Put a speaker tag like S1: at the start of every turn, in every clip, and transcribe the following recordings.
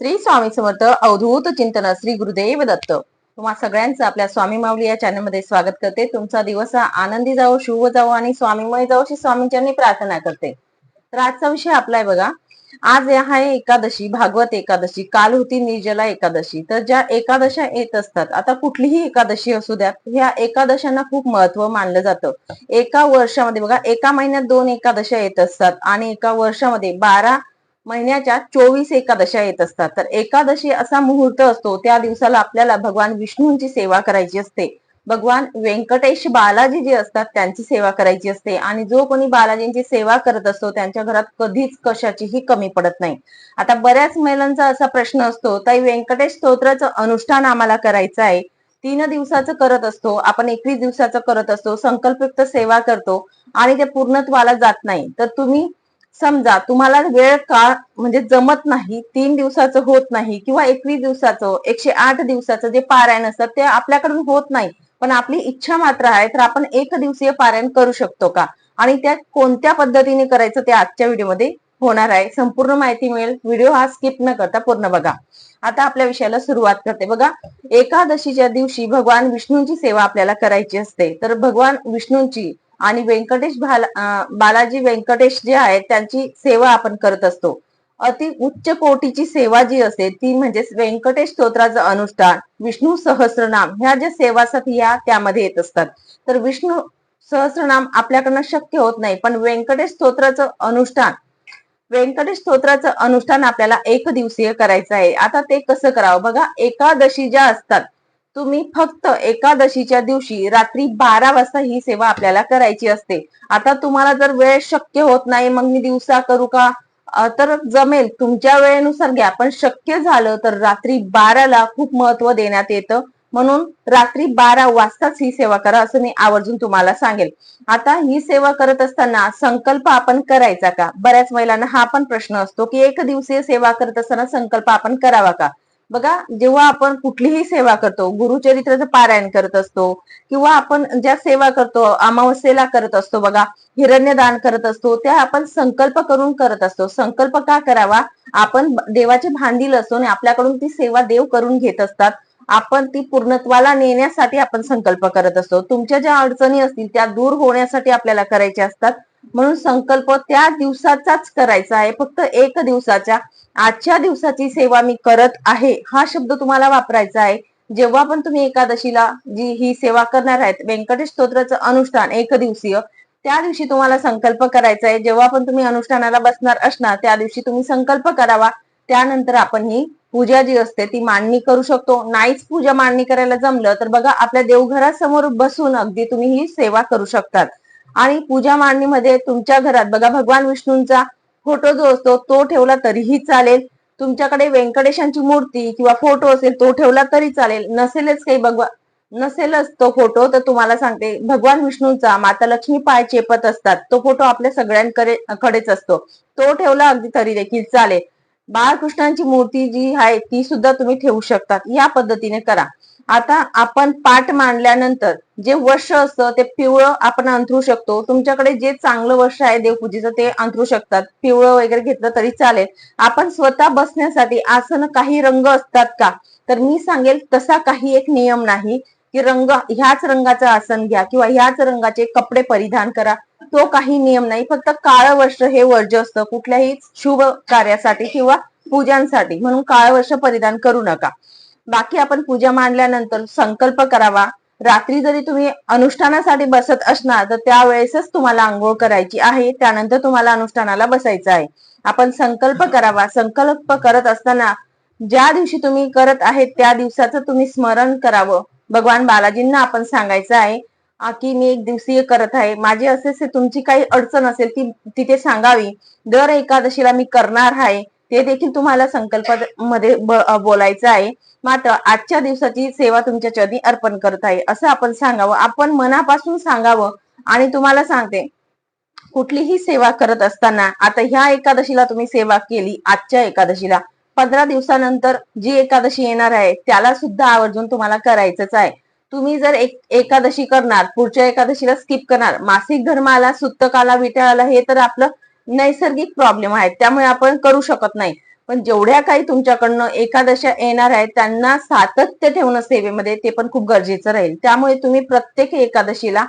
S1: श्री स्वामी समर्थ अवधूत चिंतन श्री गुरुदेव दत्त. तुम्हा सगळ्यांचं आपल्या स्वामी माऊली या चॅनलमध्ये स्वागत करते. तुमचा दिवस हा आनंदी जावो शुभ जावो आणि स्वामीमय जावो अशी स्वामींच्यांनी प्रार्थना करते. तर आजचा विषय आपला आहे बघा. आज आहे एकादशी भागवत एकादशी काल होती निर्जला एकादशी. तर ज्या एकादशा येत असतात आता कुठलीही एकादशी असू द्या ह्या एकादशांना खूप महत्त्व मानलं जातं. एका वर्षामध्ये बघा एका महिन्यात दोन एकादशा येत असतात आणि एका वर्षामध्ये बारा महिन्याच्या चोवीस एकादशा येत असतात. तर एकादशी असा मुहूर्त असतो त्या दिवसाला आपल्याला भगवान विष्णूंची सेवा करायची असते. भगवान व्यंकटेश बालाजी जे असतात त्यांची सेवा करायची असते. आणि जो कोणी बालाजींची सेवा करत असतो त्यांच्या घरात कधीच कशाचीही कमी पडत नाही. आता बऱ्याच महिलांचा असा प्रश्न असतो ताई व्यंकटेश स्तोत्राचं अनुष्ठान आम्हाला करायचं आहे. तीन दिवसाचं करत असतो आपण एकवीस दिवसाचं करत असतो संकल्पयुक्त सेवा करतो आणि ते पूर्णत्वाला जात नाही. तर तुम्ही समजा तुम्हाला वेळ काळ म्हणजे जमत नाही तीन दिवसाचं होत नाही किंवा एकवीस दिवसाचं एकशे आठ दिवसाचं जे पारायण असतात ते आपल्याकडून होत नाही. पण आपली इच्छा मात्र आहे तर आपण एक दिवसीय पारायण करू शकतो का? आणि त्या कोणत्या पद्धतीने करायचं ते आजच्या व्हिडिओमध्ये होणार आहे. संपूर्ण माहिती मिळेल. व्हिडिओ हा स्किप न करता पूर्ण बघा. आता आपल्या विषयाला सुरुवात करते. बघा एकादशीच्या दिवशी भगवान विष्णूंची सेवा आपल्याला करायची असते. तर भगवान विष्णूंची आणि व्यंकटेश बालाजी व्यंकटेश जे आहेत त्यांची सेवा आपण करत असतो. अति उच्च कोटीची सेवा जी असते ती म्हणजे व्यंकटेश स्तोत्राचं अनुष्ठान विष्णू सहस्रनाम ह्या ज्या सेवासाठी या त्यामध्ये येत असतात. तर विष्णू सहस्रनाम आपल्याकडनं शक्य होत नाही पण व्यंकटेश स्तोत्राचं अनुष्ठान व्यंकटेश स्तोत्राचं अनुष्ठान आपल्याला एक दिवसीय करायचं आहे. आता ते कसं करावं? बघा एकादशी ज्या असतात तुम्ही फक्त एकादशीच्या दिवशी रात्री बारा वाजता ही सेवा आपल्याला करायची असते. आता तुम्हाला जर वेळ शक्य होत नाही मग मी दिवसा करू का? तर जमेल. तुमच्या वेळेनुसार घ्या. पण शक्य झालं तर रात्री बाराला खूप महत्त्व देण्यात येतं. म्हणून रात्री बारा वाजताच ही सेवा करा असं मी आवर्जून तुम्हाला सांगेल. आता ही सेवा करत असताना संकल्प आपण करायचा का? बऱ्याच महिलांना हा पण प्रश्न असतो की एक दिवसीय सेवा करत असताना संकल्प आपण करावा का? बघा जेव्हा आपण कुठलीही सेवा करतो गुरुचरित्राचं पारायण करत असतो किंवा आपण ज्या सेवा करतो अमावस्येला करत असतो बघा हिरण्यदान करत असतो त्या आपण संकल्प करून करत असतो. संकल्प का करावा? आपण देवाचे भांडील असतो आणि आपल्याकडून ती सेवा देव करून घेत असतात. आपण ती पूर्णत्वाला नेण्यासाठी आपण संकल्प करत असतो. तुमच्या ज्या अडचणी असतील त्या दूर होण्यासाठी आपल्याला करायच्या असतात. म्हणून संकल्प त्या दिवसाचाच करायचा आहे. फक्त एक दिवसाच्या आजच्या दिवसाची सेवा मी करत आहे हा शब्द तुम्हाला वापरायचा आहे. जेव्हा पण तुम्ही एकादशीला जी ही सेवा करणार आहेत व्यंकटेश स्तोत्राचं अनुष्ठान एक दिवसीय त्या दिवशी तुम्हाला संकल्प करायचा आहे. जेव्हा पण तुम्ही अनुष्ठानाला बसणार असणार त्या दिवशी तुम्ही संकल्प करावा. त्यानंतर आपण ही पूजा जी असते ती मांडणी करू शकतो. नाहीच पूजा मांडणी करायला जमलं तर बघा आपल्या देवघरासमोर बसून अगदी तुम्ही ही सेवा करू शकतात. आणि पूजा मांडणीमध्ये तुमच्या घरात बघा भगवान विष्णूंचा फोटो जो असतो तो ठेवला तरीही चालेल. तुमच्याकडे व्यंकटेशांची मूर्ती किंवा फोटो असेल तो ठेवला तरी चालेल. नसेलच काही भगवान नसेलच तो फोटो तर तुम्हाला सांगते भगवान विष्णूंचा माता लक्ष्मी पाय चेपत असतात. तो फोटो आपल्या सगळ्यांकडे कडेच असतो. तो ठेवला अगदी तरी देखील चालेल. बाळकृष्णांची मूर्ती जी आहे ती सुद्धा तुम्ही ठेवू शकतात. या पद्धतीने करा. आता आपण पाठ मांडल्यानंतर जे वर्ष असतं ते पिवळं आपण अंथरू शकतो. तुमच्याकडे जे चांगलं वर्ष आहे देवपूजेचं ते अंथरू शकतात. पिवळं वगैरे घेतलं तरी चालेल. आपण स्वतः बसण्यासाठी आसन काही रंग असतात का? तर मी सांगेल तसा काही एक नियम नाही की रंग ह्याच रंगाचं आसन घ्या किंवा ह्याच रंगाचे कपडे परिधान करा. तो काही नियम नाही. फक्त काळं वर्ष हे वर्ज असतं. कुठल्याही शुभ कार्यासाठी किंवा पूजांसाठी. म्हणून काळं वर्ष परिधान करू नका. बाकी आपण पूजा मांडल्यानंतर संकल्प करावा. रात्री जरी तुम्ही अनुष्ठानासाठी बसत असणार तर त्यावेळेसच तुम्हाला आंघोळ करायची आहे. त्यानंतर तुम्हाला अनुष्ठानाला बसायचं आहे. आपण संकल्प करावा. संकल्प करत असताना ज्या दिवशी तुम्ही करत आहेत त्या दिवसाचं तुम्ही स्मरण करावं. भगवान बालाजींना आपण सांगायचं आहे की मी एक दिवसीय करत आहे. माझी असे तुमची काही अडचण असेल ती तिथे सांगावी. दर एकादशीला मी करणार आहे. ते देखील तुम्हाला संकल्पमध्ये बोलायचं आहे. मात्र आजच्या दिवसाची सेवा तुमच्या चरणी अर्पण करत आहे. असं आपण सांगावं. आपण मनापासून सांगावं आणि तुम्हाला सांगते कुठलीही सेवा करत असताना आता ह्या एकादशीला तुम्ही सेवा केली आजच्या एकादशीला. पंधरा दिवसानंतर जी एकादशी येणार आहे त्याला सुद्धा आवर्जून तुम्हाला करायचंच आहे. तुम्ही जर एक एकादशी करणार पुढच्या एकादशीला स्किप करणार मासिक धर्माला सुत्तकाला विटाळाला हे तर आपलं नैसर्गिक प्रॉब्लेम आहेत. त्यामुळे आपण करू शकत नाही. पण जेवढ्या काही तुमच्याकडनं एकादशा येणार आहेत त्यांना सातत्य ठेवणं सेवेमध्ये ते पण खूप गरजेचं राहील. त्यामुळे तुम्ही प्रत्येक एकादशीला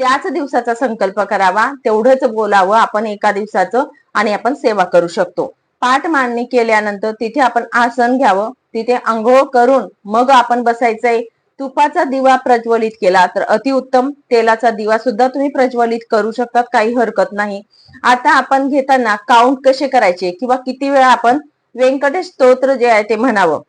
S1: त्याच दिवसाचा संकल्प करावा. तेवढंच बोलावं. आपण एका दिवसाचं आणि आपण सेवा करू शकतो. पाठ मांडणी केल्यानंतर तिथे आपण आसन घ्यावं. तिथे आंघोळ करून मग आपण बसायचंय. तुपाचा दिवा प्रज्वलित केला. तर अतिउत्तम तेलाचा दिवा सुद्धा तुम्ही प्रज्वलित करू शकतात. काही हरकत नाही. आता आपण घेताना काउंट कसे करायचे? किंवा किती वेळा आपण व्यंकटेश स्तोत्र जे आहे ते म्हणावं?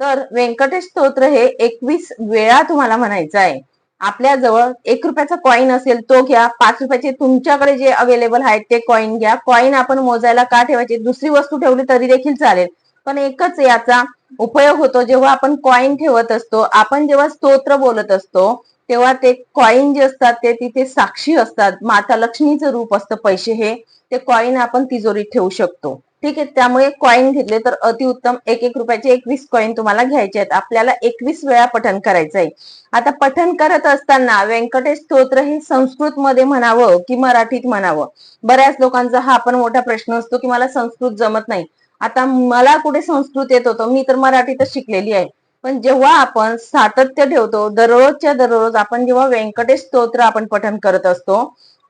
S1: तर व्यंकटेश स्तोत्र हे एकवीस वेळा तुम्हाला म्हणायचं आहे. आपल्या जवळ एक रुपयाचा कॉईन असेल तो घ्या. पाच रुपयाचे तुमच्याकडे जे अवेलेबल आहेत ते कॉईन घ्या. कॉईन आपण मोजायला का ठेवायचे? दुसरी वस्तू ठेवली तरी देखील चालेल. पण एकच याचा उपयोग होतो. जेव्हा आपण कॉईन ठेवत असतो आपण जेव्हा स्तोत्र बोलत असतो तेव्हा ते कॉईन जे असतात ते तिथे साक्षी असतात. माता लक्ष्मीचं रूप असतं पैसे हे. ते कॉईन आपण तिजोरीत ठेवू शकतो. ठीक आहे त्यामुळे कॉईन घेतले तर अतिउत्तम एक एक रुपयाचे एकवीस कॉईन तुम्हाला घ्यायचे आहेत. आपल्याला एकवीस वेळा पठन करायचं आहे. आता पठन करत असताना व्यंकटेश स्तोत्र हे संस्कृत मध्ये म्हणावं की मराठीत म्हणावं? बऱ्याच लोकांचा हा पण मोठा प्रश्न असतो की मला संस्कृत जमत नाही. आता मला कुठे संस्कृत येत होतं मी तर मराठीतच शिकलेली आहे. पण जेव्हा आपण सातत्य ठेवतो दररोजच्या दररोज आपण जेव्हा व्यंकटेश स्तोत्र आपण पठण करत असतो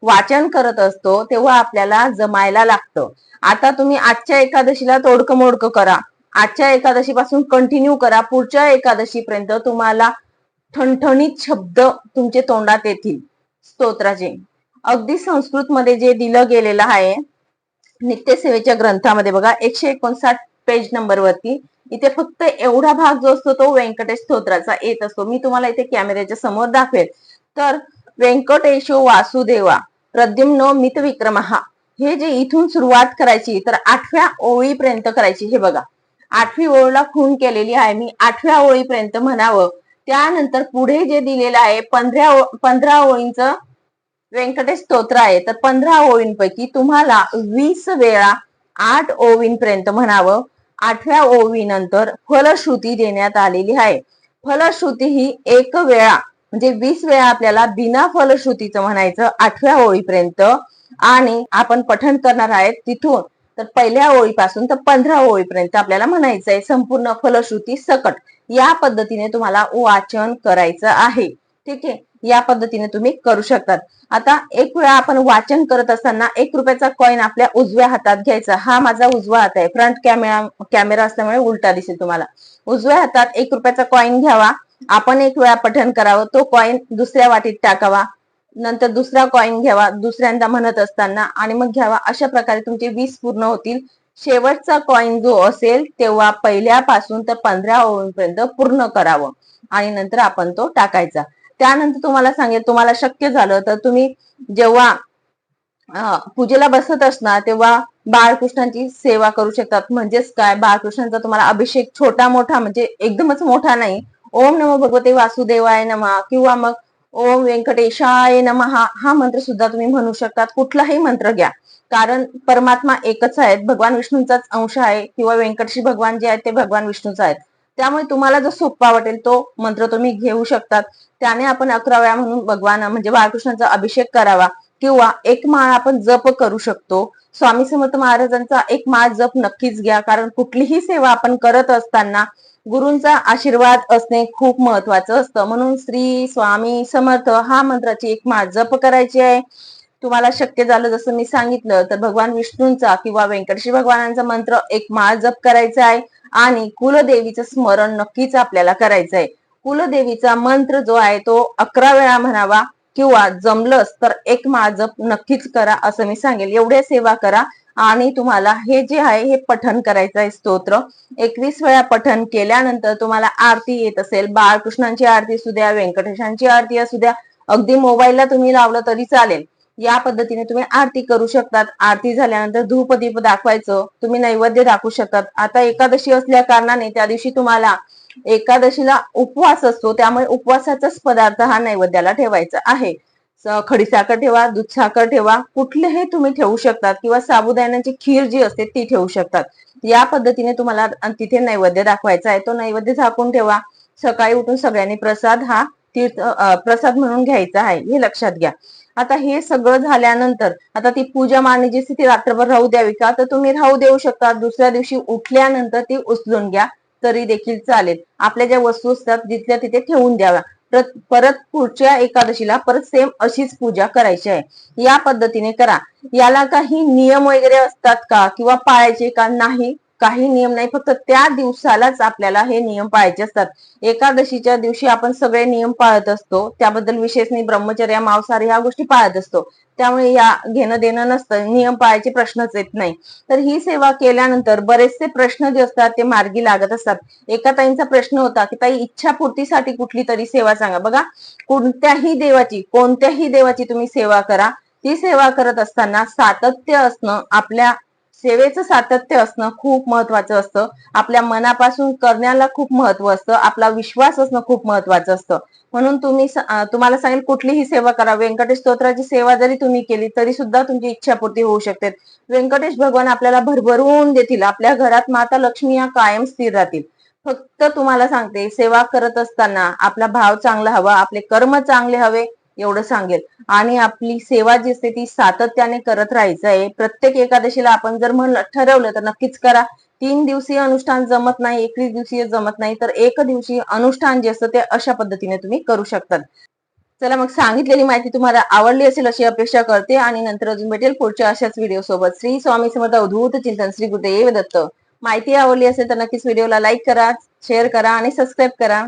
S1: वाचन करत असतो तेव्हा आपल्याला जमायला लागतं. आता तुम्ही आजच्या एकादशीला तोडकं मोडकं करा. आजच्या एकादशी पासून कंटिन्यू करा. पुढच्या एकादशीपर्यंत तुम्हाला ठणठणीत शब्द तुमचे तोंडात येतील. स्तोत्राचे. अगदी संस्कृतमध्ये जे दिलं गेलेलं आहे नित्यसेवेच्या ग्रंथामध्ये बघा एकशे एकोणसाठ पेज नंबर वरती. इथे फक्त एवढा भाग जो असतो तो व्यंकटेश स्तोत्राचा येत असतो. मी तुम्हाला इथे कॅमेऱ्याच्या समोर दाखवेल. तर व्यंकटेशो वासुदेवा प्रद्युम्नो मित विक्रमहा हे जे इथून सुरुवात करायची तर आठव्या ओळीपर्यंत करायची. हे बघा आठवी ओळीला खून केलेली आहे. मी आठव्या ओळीपर्यंत म्हणावं. त्यानंतर पुढे जे दिलेलं आहे पंधरा पंधरा ओळींचं व्यंकटेश स्तोत्र आहे तर पंधरा ओवींपैकी तुम्हाला वीस वेळा आठ ओळींपर्यंत म्हणावं. आठव्या ओळीनंतर फलश्रुती देण्यात आलेली आहे. फलश्रुती ही एक वेळा म्हणजे वीस वेळा आपल्याला बिना फलश्रुतीचं म्हणायचं आठव्या ओळीपर्यंत आणि आपण पठण करणार आहेत तिथून. तर पहिल्या ओळीपासून तर पंधरा ओळीपर्यंत आपल्याला म्हणायचं आहे संपूर्ण फलश्रुती सकट. या पद्धतीने तुम्हाला वाचन करायचं आहे. ठीक आहे? या पद्धतीने तुम्ही करू शकतात. आता एक वेळा आपण वाचन करत असताना एक रुपयाचा कॉईन आपल्या उजव्या हातात घ्यायचा. हा माझा उजवा हात आहे. फ्रंट कॅमेरा कॅमेरा असल्यामुळे उलटा दिसेल तुम्हाला. उजव्या हातात एक रुपयाचा कॉइन घ्यावा. आपण एक वेळा पठण करावं. तो कॉईन दुसऱ्या वाटीत टाकावा. नंतर दुसरा कॉइन घ्यावा. दुसऱ्यांदा म्हणत असताना आणि मग घ्यावा. अशा प्रकारे तुमचे वीस पूर्ण होतील. शेवटचा कॉईन जो असेल तेव्हा पहिल्यापासून तर पंधरा ओळींपर्यंत पूर्ण करावं. आणि नंतर आपण तो टाकायचा. त्यानंतर तुम्हाला सांगेल तुम्हाला शक्य झालं तर तुम्ही जेव्हा पूजेला बसत असणार तेव्हा बाळकृष्णांची सेवा करू शकतात. म्हणजेच काय? बाळकृष्णांचा तुम्हाला अभिषेक छोटा मोठा म्हणजे एकदमच मोठा नाही. ओम नमो भगवते वासुदेवाय नमा. किंवा मग ओम व्यंकटेशाय नमहा हा मंत्र सुद्धा तुम्ही म्हणू शकतात. कुठलाही मंत्र घ्या. कारण परमात्मा एकच आहेत. भगवान विष्णूंचाच अंश आहे. किंवा व्यंकटशी भगवान जे आहेत ते भगवान विष्णूच आहेत. त्यामुळे तुम्हाला जो सोपा वाटेल तो मंत्र तुम्ही घेऊ शकतात. त्याने आपण अकरा वेळा म्हणून भगवान म्हणजे बाळकृष्णाचा अभिषेक करावा किंवा एक माळ आपण जप करू शकतो. स्वामी समर्थ महाराजांचा एक माळ जप नक्कीच घ्या कारण कुठलीही सेवा आपण करत असताना गुरूंचा आशीर्वाद असणे खूप महत्वाचं असतं. म्हणून श्री स्वामी समर्थ हा मंत्राची एक माळ जप करायची आहे. तुम्हाला शक्य झालं जसं मी सांगितलं तर भगवान विष्णूंचा किंवा व्यंकटेश्वर भगवानांचा मंत्र एक माळ जप करायचा आहे. आणि कुलदेवीचं स्मरण नक्कीच आपल्याला करायचं आहे कुलदेवीचा मंत्र जो आहे तो अकरा वेळा म्हणावा किंवा जमलंच तर एक माळ नक्कीच करा असं मी सांगेल. एवढ्या सेवा करा आणि तुम्हाला हे जे आहे हे पठन करायचं आहे स्तोत्र. एकवीस वेळा पठन केल्यानंतर तुम्हाला आरती येत असेल. बाळकृष्णांची आरती असू द्या व्यंकटेशांची आरती असू द्या. अगदी मोबाईलला तुम्ही लावलं तरी चालेल. या पद्धतीने तुम्ही आरती करू शकतात. आरती झाल्यानंतर धूप दीप दाखवायचं. तुम्ही नैवेद्य दाखवू शकतात. आता एकादशी असल्या कारणाने त्या दिवशी तुम्हाला एकादशीला उपवास असतो. त्यामुळे उपवासाचाच पदार्थ हा नैवेद्याला ठेवायचा आहे. खडीसाखर ठेवा दूधसाखर ठेवा कुठलेही तुम्ही ठेवू शकतात किंवा साबुदाण्याची खीर जी असते ती ठेवू शकतात. या पद्धतीने तुम्हाला तिथे नैवेद्य दाखवायचा आहे. तो नैवेद्य झाकून ठेवा. सकाळी उठून सगळ्यांनी प्रसाद हा तीर्थ प्रसाद म्हणून घ्यायचा आहे. हे लक्षात घ्या. आता हे सगळं झाल्यानंतर आता ती पूजा मांडण्याची स्थिती रात्रभर राहू द्यावी का? तर तुम्ही राहू देऊ शकता. दुसऱ्या दिवशी उठल्यानंतर ती उचलून घ्या तरी देखील चालेल. आपल्या ज्या वस्तू असतात जिथल्या तिथे ठेवून द्याव्या. परत- परत पुढच्या एकादशीला परत सेम अशीच पूजा करायची आहे. या पद्धतीने करा. याला काही नियम वगैरे असतात का? किंवा पाळायचे का? नाही. काही नियम नाही. फक्त त्या दिवसालाच आपल्याला हे नियम पाळायचे असतात. एकादशीच्या दिवशी आपण सगळे नियम पाळत असतो. त्याबद्दल विशेष नाही ब्रह्मचर्य मांसाहार ह्या गोष्टी पाळत असतो. त्यामुळे या घेणं देणं नसतं. नियम पाळायचे प्रश्नच येत नाही. तर ही सेवा केल्यानंतर बरेचसे प्रश्न जे असतात ते मार्गी लागत असतात. एका ताईंचा प्रश्न होता की ताई इच्छापूर्तीसाठी कुठली तरी सेवा सांगा. बघा कोणत्याही देवाची कोणत्याही देवाची तुम्ही सेवा करा. ती सेवा करत असताना सातत्य असणं आपल्या सेवेचं सातत्य असणं खूप महत्वाचं असतं. आपल्या मनापासून करण्याला खूप महत्त्व असतं. आपला विश्वास असणं खूप महत्वाचं असतं. म्हणून तुम्ही तुम्हाला सांगेल कुठलीही सेवा करा. व्यंकटेश स्तोत्राची सेवा जरी तुम्ही केली तरी सुद्धा तुमची इच्छापूर्ती होऊ शकते. व्यंकटेश भगवान आपल्याला भरभरून देतील. आपल्या घरात माता लक्ष्मी या कायम स्थिर राहतील. फक्त तुम्हाला सांगते सेवा करत असताना आपला भाव चांगला हवा आपले कर्म चांगले हवे. एवढं सांगेल. आणि आपली सेवा जी असते ती सातत्याने करत राहायचं आहे प्रत्येक एकादशीला आपण जर म्हणलं ठरवलं तर नक्कीच करा. तीन दिवसीय अनुष्ठान जमत नाही एकवीस दिवसीय जमत नाही तर एक दिवसीय अनुष्ठान जे असतं ते अशा पद्धतीने तुम्ही करू शकतात. चला मग सांगितलेली माहिती तुम्हाला आवडली असेल अशी अपेक्षा करते आणि नंतर अजून भेटेल पुढच्या अशाच व्हिडिओ सोबत. श्री स्वामी समर्थ अवधूत चिंतन श्री गुरुदेव दत्त. माहिती आवडली असेल तर नक्कीच व्हिडिओला लाईक करा शेअर करा आणि सबस्क्राईब करा.